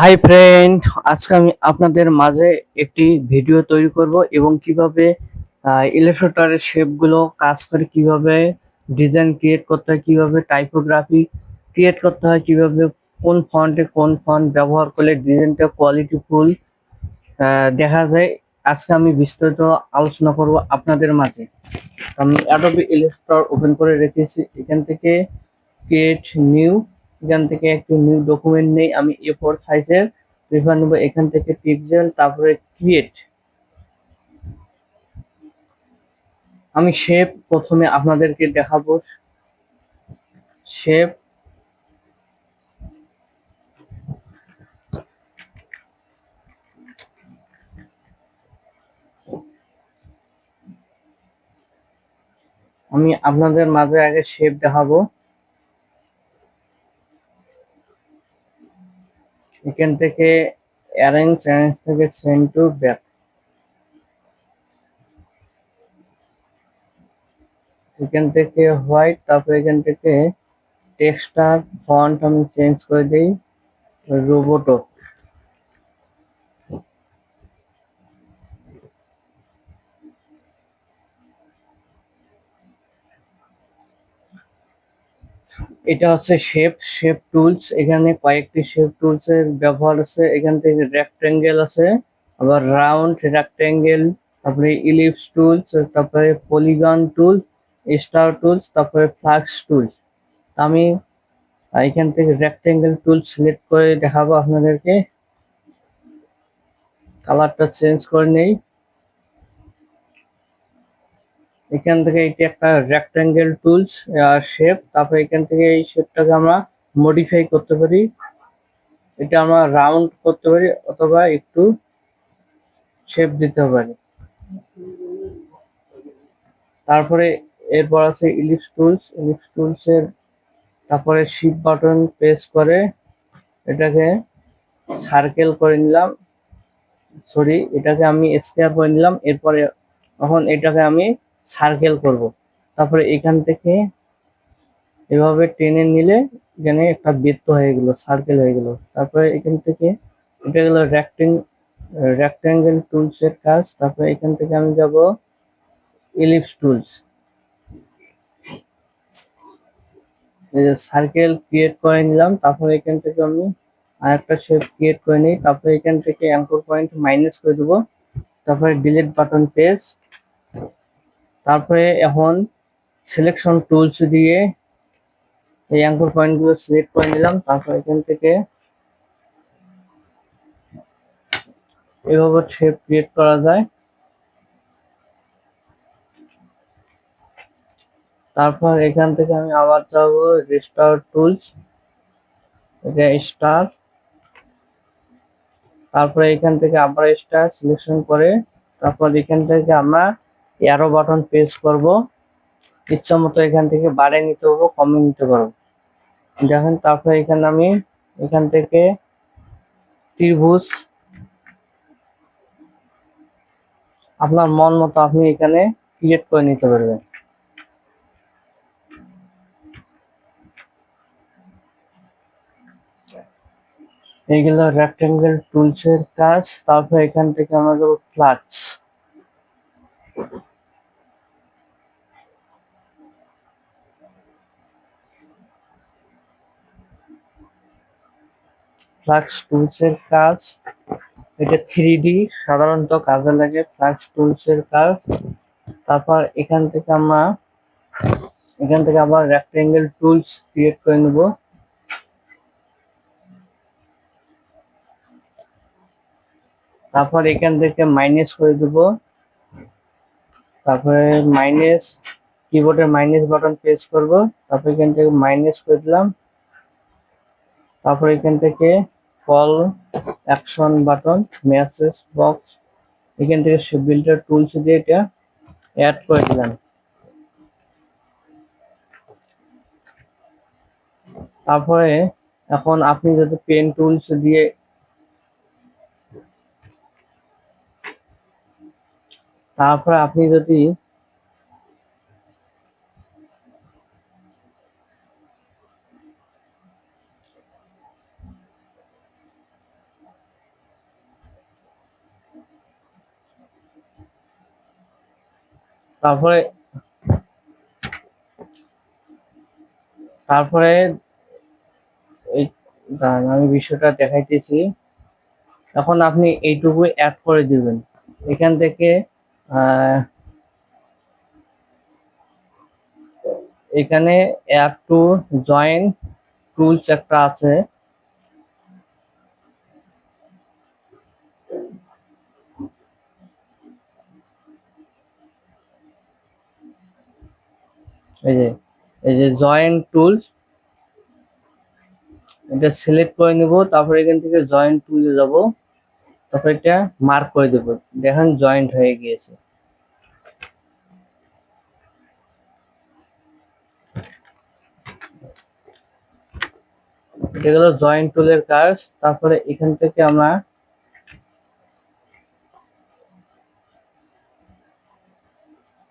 Hi friend আজকে আমি আপনাদের মাঝে একটি ভিডিও তৈরি করব এবং কীভাবে ইলাস্ট্রেটরের শেপগুলো কাজ করে, কীভাবে ডিজাইন ক্রিয়েট করতে হয়, কীভাবে টাইপোগ্রাফি ক্রিয়েট করতে হয়, কীভাবে কোন ফন্টে কোন ফন্ট ব্যবহার করলে ডিজাইনটা কোয়ালিটিফুল দেখা যায়। আজকে আমি বিস্তারিত আলোচনা করব আপনাদের মাঝে। আমি অ্যাডোবি ইলাস্ট্রেটর ওপেন করে রেখেছি। এখান থেকে ক্রিয়েট নিউ এখান থেকে একটি নিউ ডকুমেন্ট নেই, আমি এ ফোর সাইজের প্রিফার নেব। এখান থেকে পিক্সেল তারপরে ক্রিয়েট আমি শেপ প্রথমে আপনাদেরকে দেখাবো। শেপ আমি আপনাদের মাঝে আগে শেপ দেখাবো। এখান থেকে অ্যারেঞ্জ অ্যারেঞ্জ থেকে সেন্ড টু ব্যাক এখান থেকে হোয়াইট তারপর এখান থেকে টেক্সটার ফন্ট আমি চেঞ্জ করে দিই। রোবোটো এটা হচ্ছে শেপ শেপ টুলস এখানে কয়েকটি শেপ টুলস এর ব্যবহার আছে। এখান থেকে রেক্টেঙ্গেল আছে, আবার রাউন্ড রেক্টেঙ্গেল তারপরে ইলিপস টুলস তারপরে পলিগন টুলস স্টার টুলস তারপরে ফ্লাক্স টুলস আমি এখান থেকে রেক্টেঙ্গেল টুল সিলেক্ট করে দেখাবো আপনাদেরকে। কালারটা চেঞ্জ করে নেই। এখান থেকে এটি একটা রেক্টাঙ্গেল টুলস শেপ তারপর এখান থেকে এই শেপটাকে আমরা মডিফাই করতে পারি। এটা আমরা রাউন্ড করতে পারি অথবা একটু শেপ দিতে পারি। তারপরে এরপর আছে ইলিপস টুলস ইলিপস টুলস এর তারপরে শিপ বাটন প্রেস করে এটাকে সার্কেল করে নিলাম। সরি এটাকে আমি স্কোয়ার করে নিলাম। এরপরে এখন এটাকে আমি সার্কেল করব। তারপরে এখান থেকে এভাবে টেনে নিলে এখানে একটা বৃত্ত হয়ে গেল, সার্কেল হয়ে গেল। তারপরে এখান থেকে এটা গেল রেক্টেং রেক্ট্যাঙ্গেল টুলসের কাজ। তারপরে এখান থেকে আমি যাব ইলিপস টুলস এই যে সার্কেল ক্রিয়েট করে নিলাম। তারপরে এখান থেকে আমি আর একটা শেপ ক্রিয়েট করে নিই। তারপরে এখান থেকে অ্যাঙ্কর পয়েন্ট মাইনাস করে দেবো। তারপরে ডিলিট বাটন পেজ তারপরে এখন সিলেকশন টুলস দিয়ে এই অ্যাঙ্কর পয়েন্টগুলো সিলেক্ট করে নিলাম, তারপর এখান থেকে এভাবে শেপ ক্রিয়েট করা যায়। তারপর এখান থেকে আমি আবার যাব রেস্টার টুলস এটা স্টার তারপরে এখান থেকে আবার স্টার সিলেকশন করে, তারপর এখান থেকে আমরা অ্যারো বাটন প্রেস করব। ইচ্ছা মতো এখান থেকে বাড়িয়ে নিতে পারব, কমিয়ে নিতে পারব। দেখেন, তারপরে এখানে আমি এখান থেকে ত্রিভুজ, আপনার মন মতো আপনি এখানে ক্রিয়েট করে নিতে পারবেন। এইগুলো রেক্টেঙ্গেল টুলস এর কাজ, তারপর এখান থেকে আমরা যাব ফ্লাক্স ফ্লাক্স টুলস এর কাজ। এটা থ্রি ডি সাধারণত কাজে লাগে ফ্লাক্স টুলস এর কাজ। তারপর এখান থেকে আমরা, এখান থেকে আবার রেক্টেঙ্গেল টুলস ক্রিয়েট করে নেব। তারপর এখান থেকে মাইনাস করে দেব। তারপরে মাইনাস কিবোর্ডের মাইনাস বাটন প্রেস করব। তারপর এখান থেকে মাইনাস করে দিলাম। তারপর এখান থেকে call action button message box এখান থেকে সে বিল্ডার টুলস দিয়ে এটা অ্যাড করে দিলাম। তারপরে এখন আপনি যদি পেন টুলস দিয়ে তারপরে আপনি যদি তারপরে তারপরে এই আমি বিষয়টা দেখাইতেছি। এখন আপনি এইটুকু অ্যাড করে দিবেন। এখান থেকে এখানে অ্যাড টু জয়েন টুলস একটা আছে। এই যে এই যে জয়েন টুলস এটা সিলেক্ট করে নিব, তারপর এখান থেকে জয়েন টুলে যাব, তারপর এটা মার্ক করে দেব। দেখেন জয়েন্ট হয়ে গিয়েছে। এটা গেল জয়েন্ট টুলের কাজ, তারপরে এখান থেকে আমরা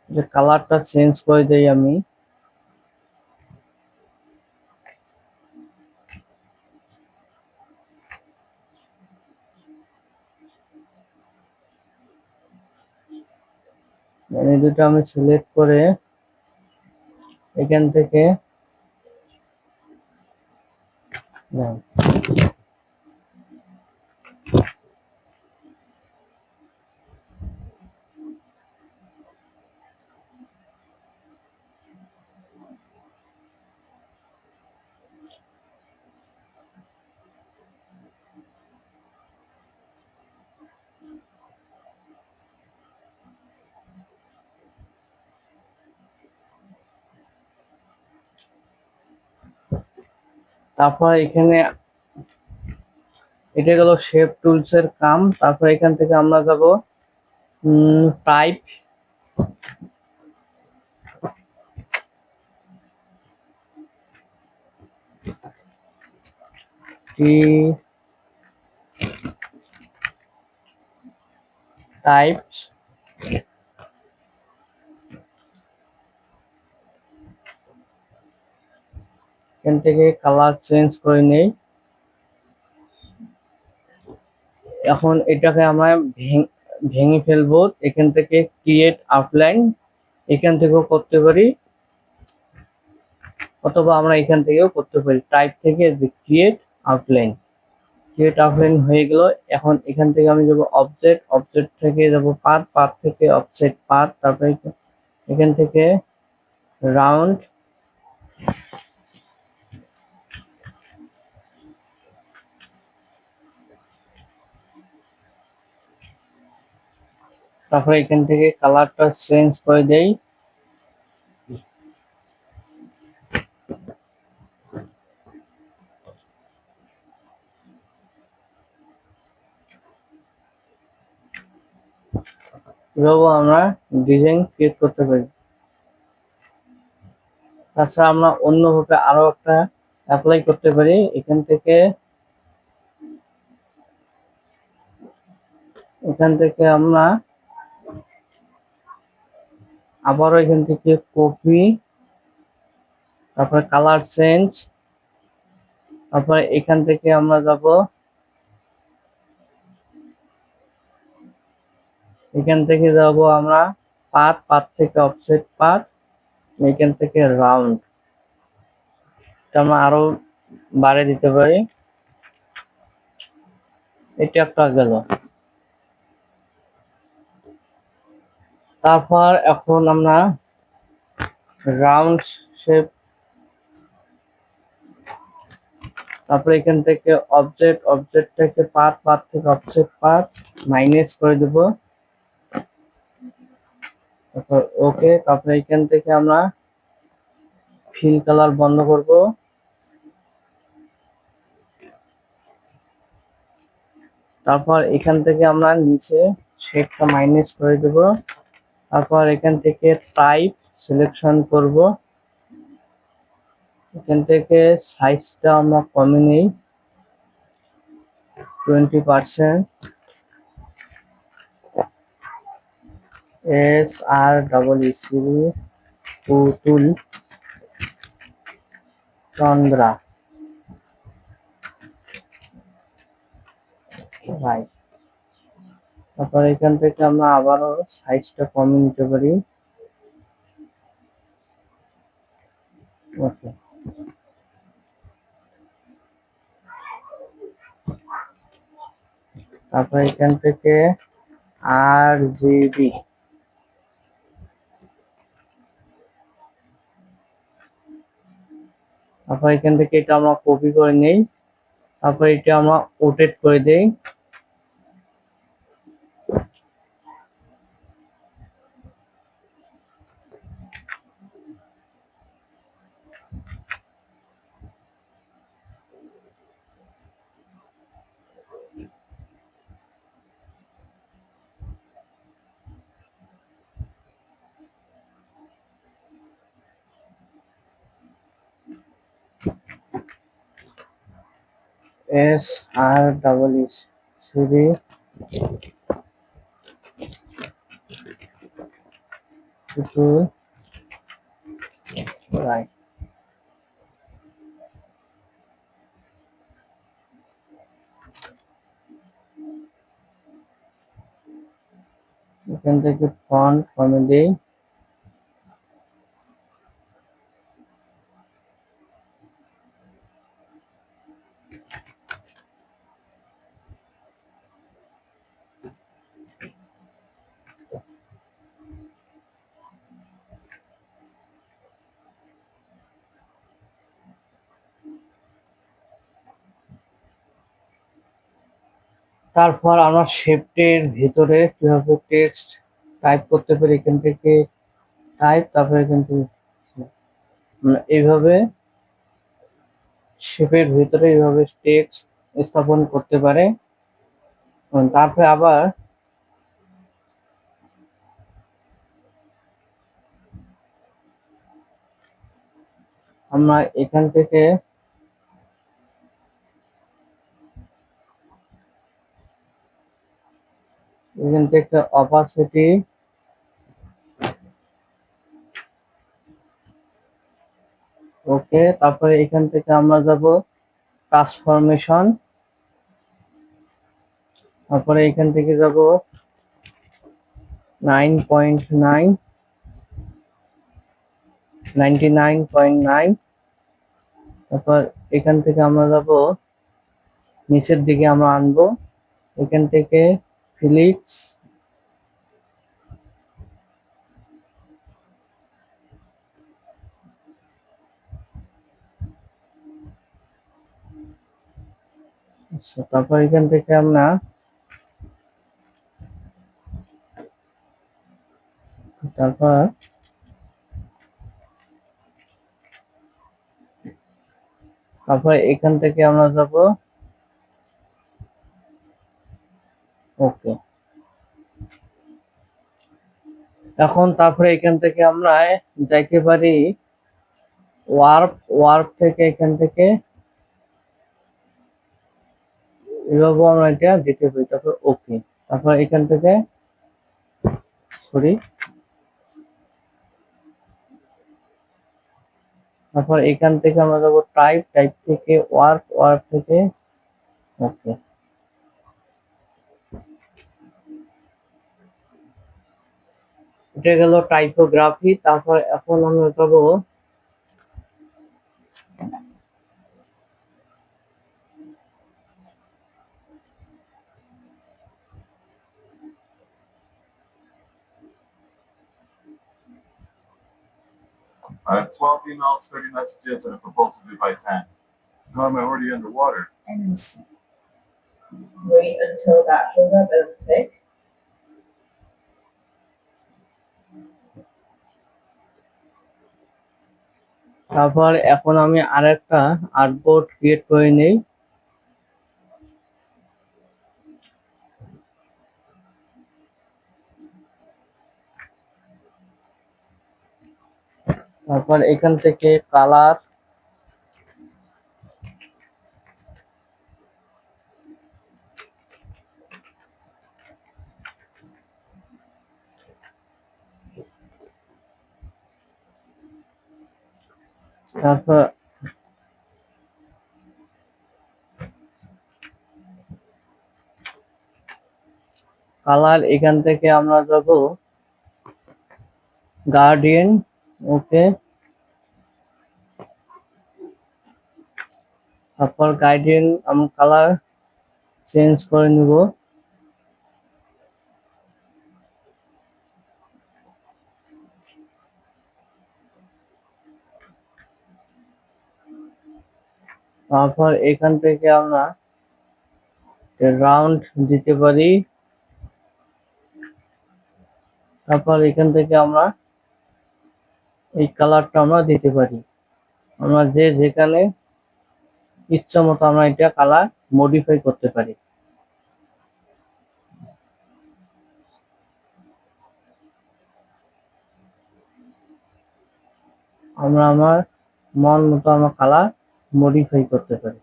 যে কালারটা চেঞ্জ করে দেই আমি। মানে দুটো আমি সিলেক্ট করে এখান থেকে তারপর এখানে এটা গেল শেপ টুলস এর কাম। তারপর এখান থেকে আমরা যাব টাইপ টাইপস এখান থেকে কালার চেঞ্জ করে নেই। এখন এটাকে আমরা ভেঙে ফেলব। এখান থেকে ক্রিয়েট আউটলাইন এখান থেকেও করতে পারি। অথবা আমরা এখান থেকেও করতে পারি। টাইপ থেকে ক্রিয়েট আউটলাইন ক্রিয়েট আউটলাইন হয়ে গেল। এখন এখান থেকে আমি যাব অবজেক্ট অবজেক্ট থেকে যাব পাথ পাথ থেকে অবজেক্ট পাথ তারপরে এখান থেকে রাউন্ড তারপরে এখান থেকে কালারটা চেঞ্জ করে দেই। আমরা ডিজাইন ক্রিয়েট করতে পারি। তাছাড়া আমরা অন্যভাবে আরও একটা অ্যাপ্লাই করতে পারি। এখান থেকে এখান থেকে আমরা আবারও এখান থেকে কপি, তারপরে কালার চেঞ্জ তারপরে এখান থেকে আমরা যাব। এখান থেকে যাব আমরা পাত পাত থেকে অফসেট পাত এখান থেকে রাউন্ড আমরা আরও বাড়ে দিতে পারি। এটা একটা গেল। তারপর এখন আমরা রাউন্ড শেপ তারপরে এখান থেকে অবজেক্ট অবজেক্ট থেকে পাত পাত থেকে অবজেক্ট পাত মাইনাস করে দেব। তারপর ওকে তারপরে এখান থেকে আমরা ফিল কালার বন্ধ করব। তারপর এখান থেকে আমরা নিচে শেপটা মাইনাস করে দেব। তারপর এখান থেকে টাইপ সিলেকশন করব। এখান থেকে সাইজটা আমরা কমে নেই। Twenty percent S R double E C Putul Chandra right তারপর এখান থেকে আমরা আবারও সাইজটা কমে নিতে পারি। তারপর এখান থেকে আর জিবি তারপর এখান থেকে এটা আমরা কপি করে নেই। তারপর এটা আমরা ওটেট করে দেই। এস আর ডাবল ইস সুরি টু রাইট এখান থেকে ফন্ট কমে দেই তারপর আমরা শেপটের ভিতরে কীভাবে টেক্সট টাইপ করতে পারি, এখান থেকে টাইপ তারপরে এখান থেকে এইভাবে শেপের ভিতরে এইভাবে টেক্সট স্থাপন করতে পারে। তারপরে আবার আমরা এখান থেকে এখান থেকে অপাসিটি ওকে, তারপরে এখান থেকে আমরা যাব ট্রান্সফরমেশন তারপরে এখান থেকে যাব nine point nine ninety nine point nine তারপর এখান থেকে আমরা যাব, নিচের দিকে আমরা আনব, এখান থেকে ফিলিক্স আচ্ছা তারপর এখান থেকে আমরা তারপর তারপর এখান থেকে আমরা যাব ওকে এখন তারপরে এখান থেকে আমরা যাইতে পারি ওয়ার্প ওয়ার্প থেকে এখান থেকে এভাবে আমরা এটা দিতে পারি, তারপর ওকে তারপর এখান থেকে সরি তারপর এখান থেকে আমরা যাব টাইপ টাইপ থেকে ওয়ার্ক ওয়ার্ক থেকে ওকে এটা গেল টাইপোগ্রাফি তারপর এখন আমরা যাব I have 12 emails, 30 messages, and a proposal due by 10. No, I'm already underwater. and wait until that shows up as thick. তারপর এখন আমি আর একটা আর্টবোর্ড ক্রিয়েট করে নেই। তারপর এখান থেকে কালার তারপর কালার, এখান থেকে আমরা যাব গার্ডিয়ান ওকে। তারপর গার্ডিয়ান আমি কালার চেঞ্জ করে নেব। তারপর এখান থেকে আমরা রাউন্ড দিতে পারি। তারপর এখান থেকে আমরা এই কালারটা আমরা দিতে পারি। আমরা যে যেখানে ইচ্ছা মতো আমরা এটা কালার মডিফাই করতে পারি। আমরা আমার মন মতো আমার কালার মডিফাই করতে পারি।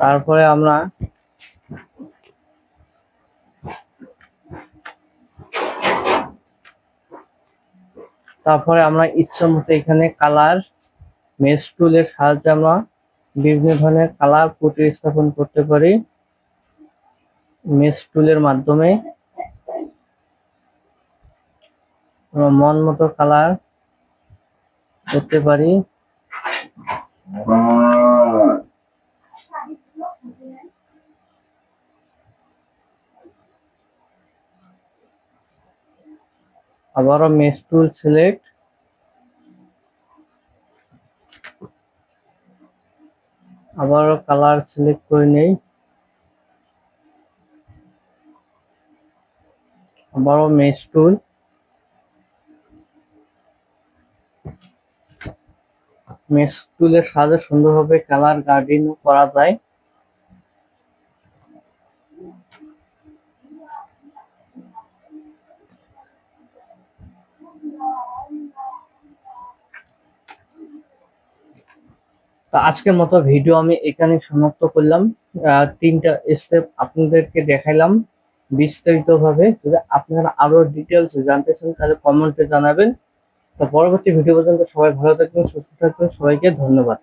তারপরে আমরা তারপরে আমরা ইচ্ছা মতো এখানে কালার মেস টুলের সাহায্যে আমরা বিভিন্ন ধরনের কালার প্রতিস্থাপন করতে পারি। মেস টুলের মাধ্যমে মন মতো কালার করতে পারি। আবারও মেস টুল সিলেক্ট আবারও কালার সিলেক্ট করে নেই। আবারও মেস টুল মেস টুলের সাহায্যে সুন্দরভাবে কালার গার্ডিং করা যায়। তো আজকের মতো ভিডিও আমি এখানে সমাপ্ত করলাম। তিনটা স্টেপ আপনাদেরকে দেখাইলাম। বিস্তারিত ভাবে যদি আপনারা আরও ডিটেলস জানতে চান, তাহলে কমেন্টে জানাবেন। তো পরবর্তী ভিডিও পর্যন্ত সবাই ভালো থাকবেন, সুস্থ থাকবেন। সবাইকে ধন্যবাদ।